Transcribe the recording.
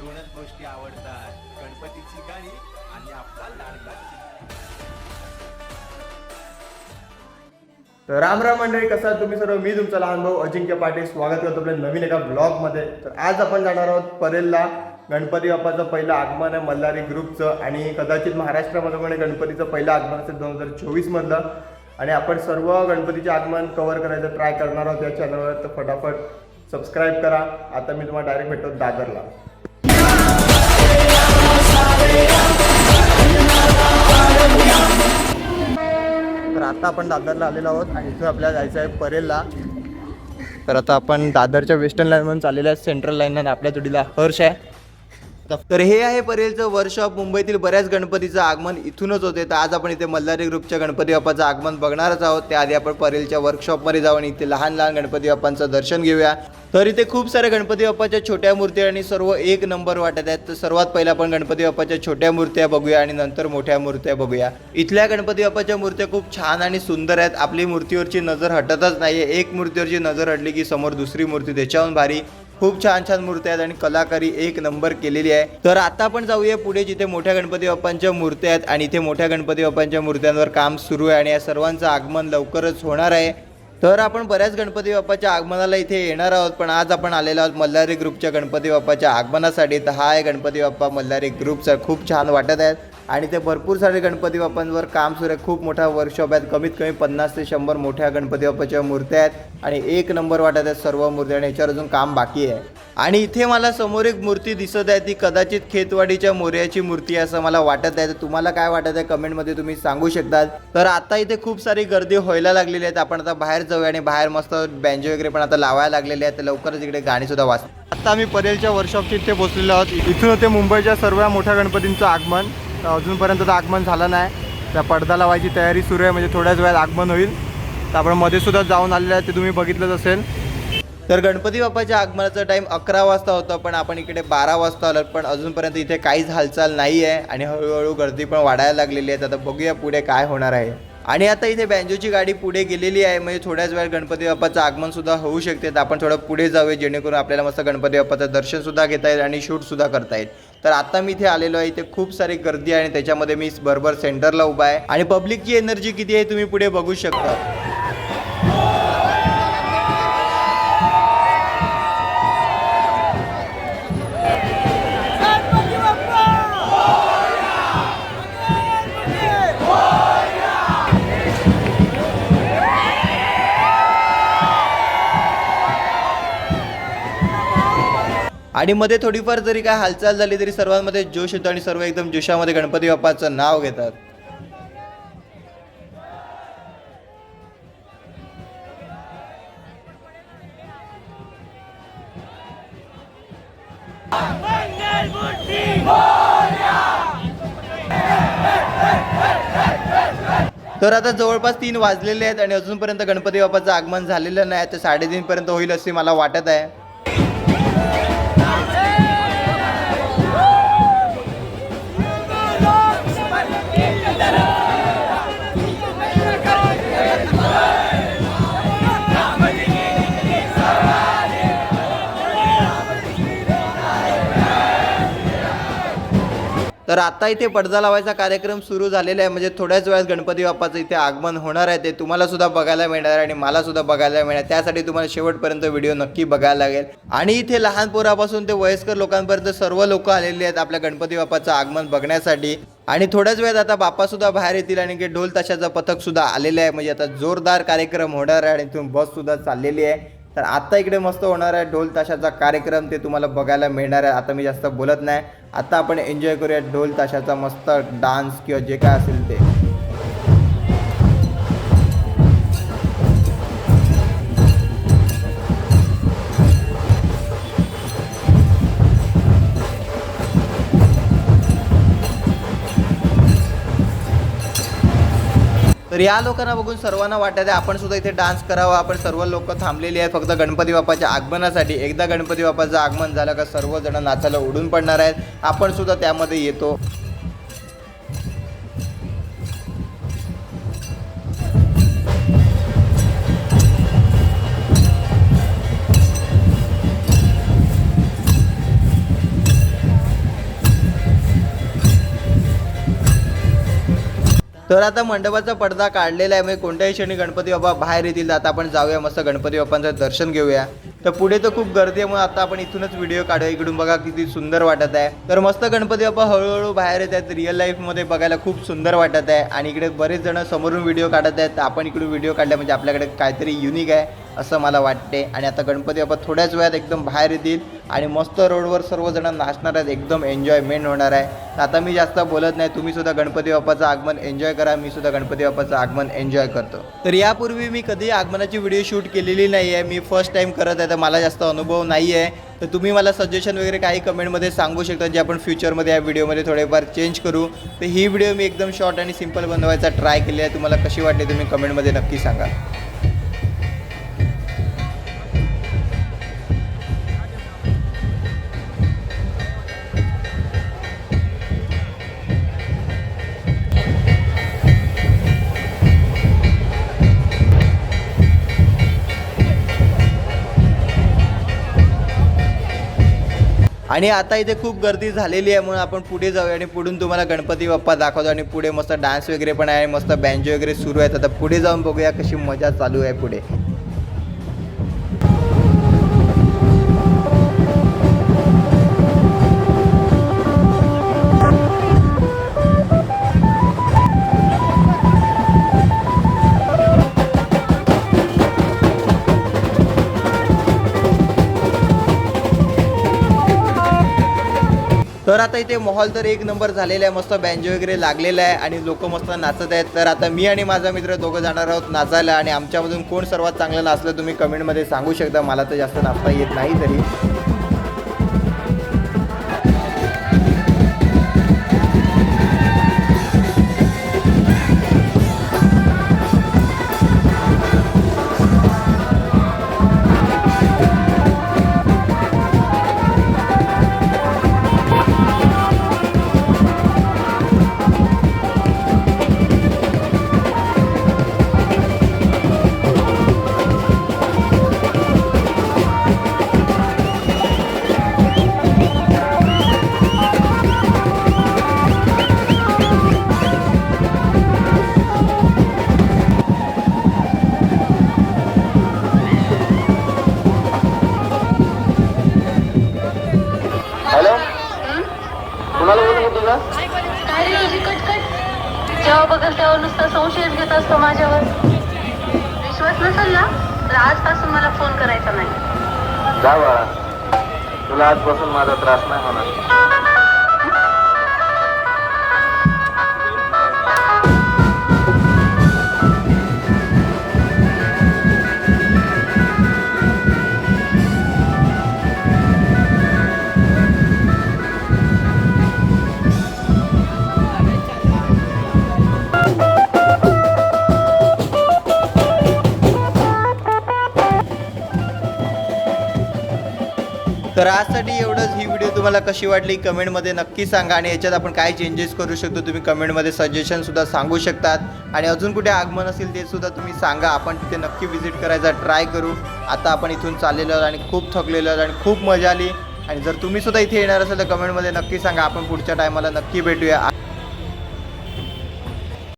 दोनच गोष्टी आवडतात. गणपतीची गाणी आणि आपला लाडका तर राम राम मंडळी कसं आहात तुम्ही सर्व? मी तुमचा लहान भाऊ अजिंक्य पाटील. स्वागत करतो आपल्या नवीन एका ब्लॉगमध्ये तर आज आपण जाणार आहोत परेलला. गणपती बाप्पाचं पहिलं आगमन आहे मल्हारी ग्रुपचं आणि कदाचित महाराष्ट्रामध्ये पण गणपतीचं पहिलं आगमन असेल दोन हजार चोवीसमधलं. आणि आपण सर्व गणपतीचे आगमन कव्हर करायचं ट्राय करणार आहोत या चॅनलवर तर फटाफट सबस्क्राईब करा. आता मी तुम्हाला डायरेक्ट भेटतो दादरला. आपण दादरला आलेलो आहोत आणि इथून आपल्याला जायचं आहे परेलला. तर आता आपण दादरच्या वेस्टर्न लाईन म्हणून चाललेलं सेंट्रल लाईन आपल्या जोडीला हर्ष आहे. तर हे आहे परेलचं वर्कशॉप मुंबईतील बऱ्याच गणपतीचं आगमन इथूनच होते. तर आज आपण इथे मल्हारी ग्रुपच्या गणपती बाप्पाचं आगमन बघणारच आहोत. त्याआधी आपण परेलच्या वर्कशॉपमध्ये जाऊन इथे लहान लहान गणपती बाप्पांचं दर्शन घेऊया. तर इथे खूप साऱ्या गणपती बाप्पाच्या छोट्या मूर्त्या आणि सर्व एक नंबर वाटत आहेत. तर सर्वात पहिला आपण गणपती बाप्पाच्या छोट्या मूर्त्या बघूया आणि नंतर मोठ्या मूर्त्या बघूया. इथल्या गणपती बाप्पाच्या मूर्त्या खूप छान आणि सुंदर आहेत. आपली मूर्तीवरची नजर हटतच नाही एक मूर्तीवरची नजर हटली की समोर दुसरी मूर्ती त्याच्याहून भारी. खूप छान छान मूर्त्या आहेत आणि कलाकारी एक नंबर केलेली आहे. तर आता आपण जाऊया पुढे जिथे मोठ्या गणपती बाप्पांच्या मूर्त्या आहेत आणि इथे मोठ्या गणपती बाप्पांच्या मूर्त्यांवर काम सुरू आहे आणि या सर्वांचं आगमन लवकरच होणार आहे. तर आपण बऱ्याच गणपती बाप्पाच्या आगमनाला इथे येणार आहोत पण आज आपण आलेलो आहोत मल्हारी ग्रुपच्या गणपती बाप्पाच्या आगमनासाठी. तर हा आहे गणपती बाप्पा मल्हारी ग्रुपचा. खूप छान वाटत आहेत. आणि ते भरपूर सारे गणपती बाप्पांवर काम सुरू आहे. खूप मोठा वर्कशॉप आहेत कमीत कमी पन्नास ते शंभर मोठ्या गणपती बाप्पाच्या मूर्त्या आहेत. आणि एक नंबर वाटत आहेत सर्व मूर्त्या आणि याच्यावर अजून काम बाकी आहे. आणि इथे मला समोर एक मूर्ती दिसत आहे. ती कदाचित खेतवाडीच्या मोर्याची मूर्ती आहे असं मला वाटत आहे. तर तुम्हाला काय वाटत आहे? कमेंटमध्ये तुम्ही सांगू शकता तर आता इथे खूप सारी गर्दी व्हायला लागलेली आहेत आपण आता बाहेर जाऊया आणि बाहेर मस्त बँजो वगैरे पण आता लावायला लागलेले आहेत. तर लवकरच इकडे गाणीसुद्धा वाच आता आम्ही परेलच्या वर्कशॉपची इथे बसलेलो आहोत. इथून होते मुंबईच्या सर्व मोठ्या गणपतींचं आगमन. अजूनपर्यंत तर आगमन झालं नाही. त्या पडदा लावायची तयारी सुरू आहे म्हणजे थोड्याच वेळात आगमन होईल. तर आपण मध्येसुद्धा जाऊन आलेलं आहे ते तुम्ही बघितलंच असेल. तर गणपती बाप्पाच्या आगमनाचा टाईम अकरा वाजता होता पण आपण इकडे बारा वाजता आलो पण अजूनपर्यंत इथे काहीच हालचाल नाही आहे आणि हळूहळू गर्दी पण वाढायला लागलेली आहे. आता बघूया पुढे काय होणार आहे. आणि आता इथे बँजोची गाडी पुढे गेलेली आहे म्हणजे थोड्याच वेळ गणपती बाप्पाचं आगमन सुद्धा होऊ शकते. तर आपण थोडं पुढे जाऊया जेणेकरून आपल्याला मस्त गणपती बाप्पाचं दर्शनसुद्धा घेता येईल आणि शूटसुद्धा करता येईल. तर आता मी इथे आलेलो आहे. इथे खूप सारी गर्दी आहे आणि त्याच्यामध्ये मी बरोबर सेंटरला उभा आहे. आणि पब्लिकची एनर्जी किती आहे तुम्ही पुढे बघू शकता. आणि मध्ये थोडीफार जरी काय हालचाल झाली तरी सर्वांमध्ये जोश येतो आणि सर्व एकदम जोशामध्ये गणपती बाप्पाचं नाव घेतात. तर आता जवळपास तीन वाजलेले आहेत आणि अजूनपर्यंत गणपती बाप्पाचं आगमन झालेलं नाही तर साडेतीनपर्यंत होईल असे मला वाटत आहे. तर आता इथे पडदा लावायचा कार्यक्रम सुरू झालेला आहे. म्हणजे थोड्याच वेळात गणपती बाप्पाचं इथे आगमन होणार आहे. ते तुम्हाला सुद्धा बघायला मिळणार आहे आणि मला सुद्धा बघायला मिळणार. त्यासाठी तुम्हाला शेवटपर्यंत व्हिडिओ नक्की बघायला लागेल. आणि इथे लहान पोरापासून ते वयस्कर लोकांपर्यंत सर्व लोक आलेली आहेत आपल्या गणपती बाप्पाचं आगमन बघण्यासाठी. आणि थोड्याच वेळात आता बाप्पा सुद्धा बाहेर येतील आणि की ढोल ताशाचं पथक सुद्धा आलेलं आहे. म्हणजे आता जोरदार कार्यक्रम होणार आहे आणि इथून बस सुद्धा चाललेली आहे. तर आता इकडे मस्त होणार आहे ढोल ताशाचा कार्यक्रम. ते तुम्हाला बघायला मिळणार आहे. आता मी जास्त बोलत नाही. आता आपण एन्जॉय करूया ढोल ताशाचा मस्त डान्स किंवा जे काय असेल ते. तर या लोकांना बघून सर्वांना वाटत आहे आपण सुद्धा इथे डान्स करावा आपण सर्व लोक थांबलेली आहेत फक्त गणपती बाप्पाच्या आगमनासाठी. एकदा गणपती बाप्पाचं आगमन झालं का सर्वजण नाचायला उडून पडणार आहेत. आपण सुद्धा त्यामध्ये येतो. तर आता मंडपाचा पडदा काढलेला आहे. म्हणजे कोणत्याही क्षणी गणपती बाप्पा बाहेर येतील तर आता आपण जाऊया. मस्त गणपती बाप्पांचं दर्शन घेऊया. तर पुढे तर खूप गर्दी आहे. म्हणून आता आपण इथूनच व्हिडिओ काढूया. इकडून बघा किती सुंदर वाटत आहे. तर मस्त गणपती बाप्पा हळूहळू बाहेर येत आहेत. रिअल लाईफमध्ये बघायला खूप सुंदर वाटत आहे. आणि इकडे बरेच जण समोरून व्हिडिओ काढत आहेत. तर आपण इकडून व्हिडिओ काढला म्हणजे आपल्याकडे काहीतरी युनिक आहे. असं मला वाटते. आणि आता गणपती बाप्पा थोड्याच वेळात एकदम बाहेर येतील आणि मस्त रोडवर सर्वजण नाचणार आहेत. एकदम एन्जॉयमेंट होणार आहे. तर आता मी जास्त बोलत नाही. तुम्ही सुद्धा गणपती बाप्पाचं आगमन एन्जॉय करा. मी सुद्धा गणपती बाप्पाचं आगमन एन्जॉय करतो. तर यापूर्वी मी कधी आगमनाची व्हिडिओ शूट केलेली नाही आहे मी फर्स्ट टाईम करत आहे तर मला जास्त अनुभव नाही आहे तर तुम्ही मला सजेशन वगैरे काही कमेंटमध्ये सांगू शकता जे आपण फ्युचरमध्ये या व्हिडिओमध्ये थोडेफार चेंज करू. तर ही व्हिडिओ मी एकदम शॉर्ट आणि सिंपल बनवायचा ट्राय केली आहे. तुम्हाला कशी वाटली तुम्ही कमेंटमध्ये नक्की सांगा. आणि आता इथे खूप गर्दी झालेली आहे म्हणून आपण पुढे जाऊया आणि पुढून तुम्हाला गणपती बाप्पा दाखवतो आणि पुढे मस्त डान्स वगैरे पण आहे मस्त बँजो वगैरे सुरू आहेत. आता पुढे जाऊन बघूया कशी मजा चालू आहे पुढे. तर आता इथे मॉल तर एक नंबर झालेला आहे. मस्त बँजो वगैरे लागलेला आहे आणि लोक मस्त नाचत आहेत. तर आता मी आणि माझा मित्र दोघं जाणार आहोत नाचायला आणि आमच्यामधून कोण सर्वात चांगलं नाचलं तुम्ही कमेंटमध्ये सांगू शकता. मला तर जास्त नाचता येत नाही तरी. कुणाला बोलत होतो का काय रे रोजी कटकट जेव्हा बघल तेव्हा नुसता संशयच घेत असतो माझ्यावर. विश्वास नसेल ना? तर आजपासून मला फोन करायचा नाही. जा बाळा. तुला आजपासून माझा त्रास नाही होणार. तर आजसाठी एवढंच ही व्हिडिओ तुम्हाला कशी वाटली कमेंटमध्ये नक्की सांगा आणि याच्यात आपण काय चेंजेस करू शकतो तुम्ही कमेंटमध्ये सजेशनसुद्धा सांगू शकतात. आणि अजून कुठे आगमन असेल ते सुद्धा तुम्ही सांगा. आपण तिथे नक्की व्हिजिट करायचा ट्राय करू. आता आपण इथून चाललेलो आहोत आणि खूप थकलेलो आहोत आणि खूप मजा आली. आणि जर तुम्हीसुद्धा इथे येणार असेल तर कमेंटमध्ये नक्की सांगा. आपण पुढच्या टायमाला नक्की भेटूया.